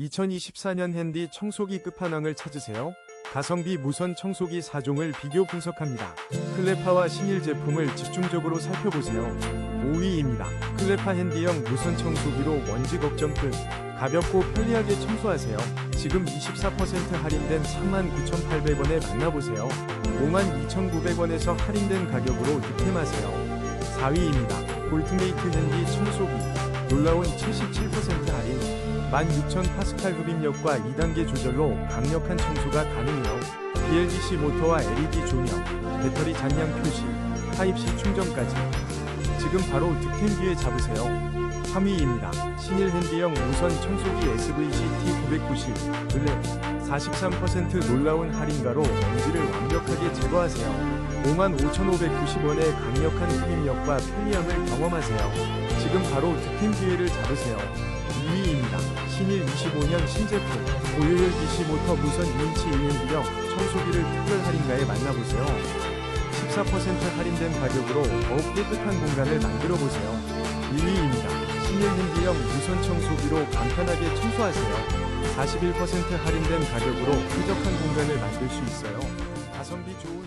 2024년 핸디 청소기 끝판왕을 찾으세요. 가성비 무선 청소기 4종을 비교 분석합니다. 클레파와 신일 제품을 집중적으로 살펴보세요. 5위입니다. 클레파 핸디형 무선 청소기로 먼지 걱정 끝. 가볍고 편리하게 청소하세요. 지금 24% 할인된 39,800원에 만나보세요. 52,900원에서 할인된 가격으로 득템하세요. 4위입니다. 볼트메이트 핸디 청소기. 놀라운 77% 할인. 16,000 파스칼 흡입력과 2단계 조절로 강력한 청소가 가능해요. BLDC 모터와 LED 조명, 배터리 잔량 표시, 타입C 충전까지. 지금 바로 득템 기회 잡으세요. 3위입니다. 신일 핸디형 무선 청소기 SVC T990 블랙 43% 놀라운 할인가로 먼지를 완벽하게 제거하세요. 55,590원의 강력한 흡입력과 편리함을 경험하세요. 지금 바로 득템 기회를 잡으세요. 2위입니다. 신일 25년 신제품 고효율 DC 모터 무선 2인치 1인기형 청소기를 특별 할인가에 만나보세요. 14% 할인된 가격으로 더욱 깨끗한 공간을 만들어 보세요. 1위입니다. 신일 핸디형 무선 청소기로 간편하게 청소하세요. 41% 할인된 가격으로 쾌적한 공간을 만들 수 있어요. 가성비 좋은